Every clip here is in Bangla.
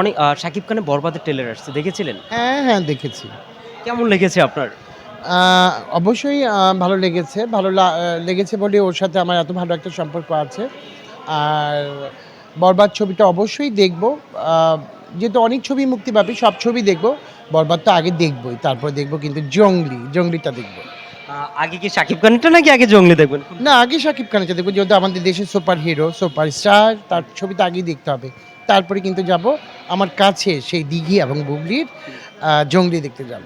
অনেক শাকিব খানের বরবাদের ট্রেলার আসছে দেখেছিলেন? হ্যাঁ হ্যাঁ দেখেছি। কেমন লেগেছে আপনার? অবশ্যই ভালো লেগেছে ভালো লেগেছে বলে ওর সাথে আমার এত ভালো একটা সম্পর্ক আছে। আর বরবাদ ছবিটা অবশ্যই দেখব। আহ, যেহেতু অনেক ছবি মুক্তি পাবে সব ছবি দেখব। বরবাদ তো আগে দেখবই তারপর দেখব কিন্তু জঙ্গলি জঙ্গলিটা দেখব। আগে কি শাকিব খানেরটা নাকি আগে জঙ্গলি দেখবেন? না আগে শাকিব খানটা দেখব যেহেতু আমাদের দেশের সুপার হিরো সুপার স্টার তার ছবি তো আগেই দেখতে হবে। তারপরে কিন্তু যাব আমার কাছে সেই দিঘি এবং বুগলির জঙ্গলি দেখতে যাব।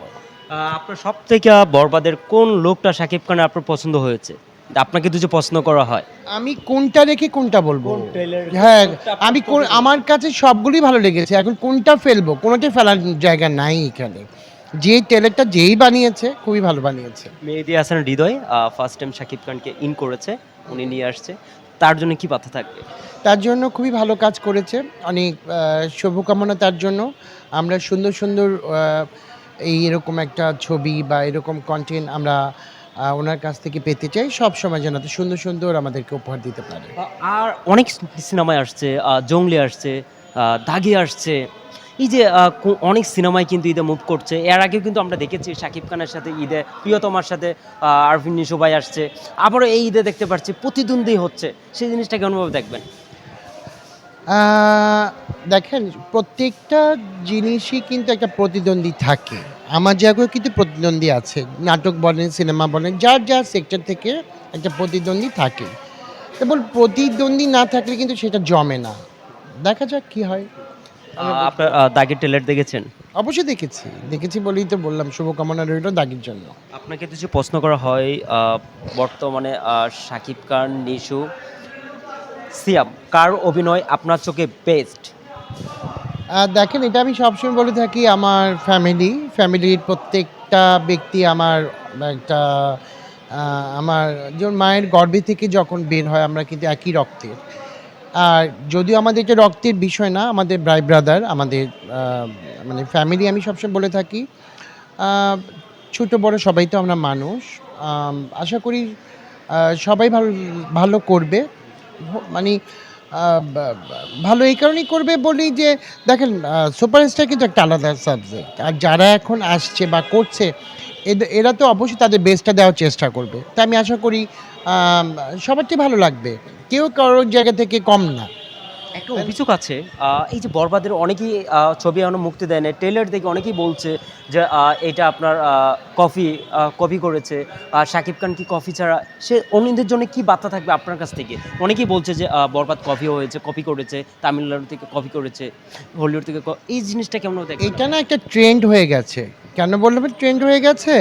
আপনার সব থেকে বরবাদের কোন লোকটা শাকিব খানের আপনার পছন্দ হয়েছে? আপনাকে দুটো পছন্দ করা হয়। আমি কোনটা রেখে কোনটা বলব? হ্যাঁ আমি কোন- আমার কাছে সবগুলোই ভালো লেগেছে। এখন কোনটা ফেলব? কোনোটাই ফেলার জায়গা নাই এখানে। যে টেলারটা যেই বানিয়েছে খুবই ভালো বানিয়েছে। মেহেদি হাসান হৃদয় ফার্স্ট টাইম শাকিব খানকে ইন করেছে উনি নিয়ে আসছে। তার জন্য কি বার্তা থাকবে? তার জন্য খুবই ভালো কাজ করেছে। অনেক শুভকামনা তার জন্য। আমরা সুন্দর সুন্দর এই এরকম একটা ছবি বা এরকম কন্টেন্ট আমরা ওনার কাছ থেকে পেতে চাই। সব সময় যেন সুন্দর সুন্দর আমাদেরকে উপহার দিতে পারে। আর অনেক সিনেমায় আসছে জঙ্গলি আসছে দাগি আসছে। এই যে অনেক সিনেমায় কিন্তু ঈদে মুভ করছে। এর আগেও কিন্তু আমরা দেখেছি শাকিব খানের সাথে ঈদে, প্রিয়তমার সাথে আরফিন নিশো ভাই আসছে। আবারও এই ঈদে দেখতে পাচ্ছি প্রতিদ্বন্দ্বী হচ্ছে। সেই জিনিসটা কেমনভাবে দেখবেন? দেখেন, প্রত্যেকটা জিনিসই কিন্তু একটা প্রতিদ্বন্দ্বী থাকে। আমার জায়গায় কিন্তু প্রতিদ্বন্দ্বী আছে। নাটক বলেন, সিনেমা বলেন, যার যার সেক্টর থেকে একটা প্রতিদ্বন্দ্বী থাকে। কেবল প্রতিদ্বন্দ্বী না থাকলে কিন্তু সেটা জমে না। দেখা যাক কি হয়। আপনার দাগের টেলার দেখেছেন? অবশ্যই দেখেছি। দেখেছি বলেই তো বললাম শুভকামনা রইল দাগির জন্য। আপনাকে কিছু প্রশ্ন করা হয় বর্তমানে শাকিব খান নিশু সিয়াম কার অভিনয় আপনার চোখে বেস্ট দেখেন এটা আমি সবসময় বলে থাকি আমার ফ্যামিলি ফ্যামিলির প্রত্যেকটা ব্যক্তি আমার একটা আমার যেমন মায়ের গর্ভে থেকে যখন বের হয় আমরা কিন্তু একই রক্তের। আর যদিও আমাদের এটা রক্তের বিষয় না, আমাদের ব্রাই ব্রাদার আমাদের মানে ফ্যামিলি আমি সবসময় বলে থাকি। ছোট, বড় সবাই তো আমরা মানুষ। আশা করি সবাই ভালো ভালো করবে। মানে ভালো এই কারণেই করবে বলি যে, দেখেন সুপারস্টার কিন্তু একটা আলাদা সাবজেক্ট আর যারা এখন আসছে বা করছে এরা তো অবশ্যই তাদের বেস্টটা দেওয়ার চেষ্টা করবে। তাই আমি আশা করি সবারটি ভালো লাগবে। কেউ কারোর জায়গা থেকে কম না। একটা অভিযোগ আছে এই যে বরবাদের অনেকেই ছবি এখনও মুক্তি দেয় না ট্রেলার দেখে অনেকেই বলছে যে এটা আপনার কফি কপি করেছে। আহ, শাকিব খান কি কফি ছাড়া? সে অন্যদের জন্য কি বার্তা থাকবে আপনার কাছ থেকে? অনেকেই বলছে যে বরবাদ কফি হয়েছে কপি করেছে তামিলনাড়ু থেকে কপি করেছে হলিউড থেকে এই জিনিসটা কেমন দেখে এটা না একটা ট্রেন্ড হয়ে গেছে। কেন বললাম? ট্রেন্ড হয়ে গেছে?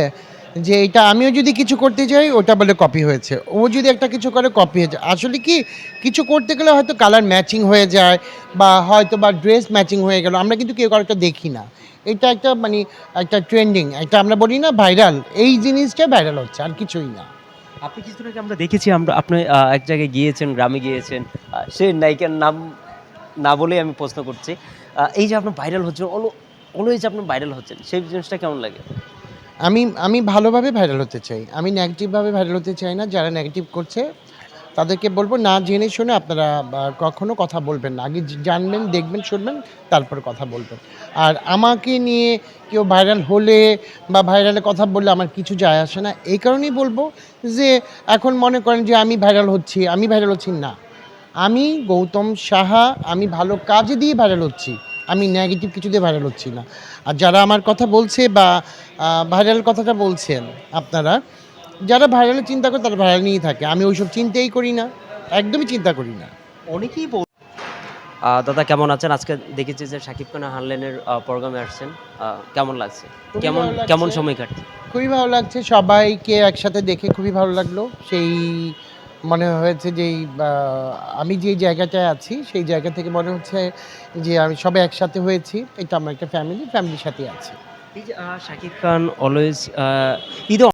যে এটা আমিও যদি কিছু করতে যাই ওটা বলে কপি হয়েছে। ও যদি একটা কিছু করে কপি হয়েছে। আসলে কি, কিছু করতে গেলে হয়তো কালার ম্যাচিং হয়ে যায়, বা হয়তো বা ড্রেস ম্যাচিং হয়ে গেল। আমরা কিন্তু কেউ কারোটা দেখি না। এটা একটা মানে একটা ট্রেন্ডিং একটা আমরা বলি না ভাইরাল এই জিনিসটা ভাইরাল হচ্ছে, আর কিছুই না। আপনি কিছুদিন আমরা দেখেছি, আমরা আপনি এক জায়গায় গিয়েছেন, গ্রামে গিয়েছেন সে নায়িকার নাম না বলেই আমি প্রশ্ন করছি। এই যে আপনার ভাইরাল হচ্ছেন অলওয়েজ আপনার ভাইরাল হচ্ছেন, সেই জিনিসটা কেমন লাগে? আমি আমি ভালোভাবে ভাইরাল হতে চাই। আমি নেগেটিভভাবে ভাইরাল হতে চাই না। যারা নেগেটিভ করছে, তাদেরকে বলব না জেনে শুনে আপনারা কখনো কথা বলবেন না। আগে জানবেন, দেখবেন, শুনবেন, তারপর কথা বলবেন। আর আমাকে নিয়ে কেউ ভাইরাল হলে, বা ভাইরালে কথা বললে আমার কিছু যায় আসে না। এই কারণেই বলব যে, এখন মনে করেন যে আমি ভাইরাল হচ্ছি। আমি ভাইরাল হচ্ছি না। আমি গৌতম সাহা, আমি ভালো কাজে দিয়ে ভাইরাল হচ্ছি। আমি নেগেটিভ কিছু দিয়ে ভাইরাল হচ্ছি না। আর যারা আমার কথা বলছে বা ভাইরাল কথাটা বলছেন আপনারা যারা ভাইরালের চিন্তা করে তারা ভাইরাল নিয়েই থাকে। আমি ওইসব চিন্তাই করি না একদমই চিন্তা করি না। অনেকেই বল দাদা কেমন আছেন? আজকে দেখেছি যে শাকিব খান হানলেনের প্রোগ্রামে আসছেন। কেমন লাগছে? কেমন কেমন সময় কাটছে? খুবই ভালো লাগছে। সবাইকে একসাথে দেখে খুবই ভালো লাগল। সেই মনে হয়েছে যে আমি যে জায়গাটায় আছি, সেই জায়গা থেকে মনে হচ্ছে যে আমি সবাই একসাথে হয়েছি। এটা আমার একটা ফ্যামিলি ফ্যামিলির সাথে আছি। শাকিব খান অলওয়েজ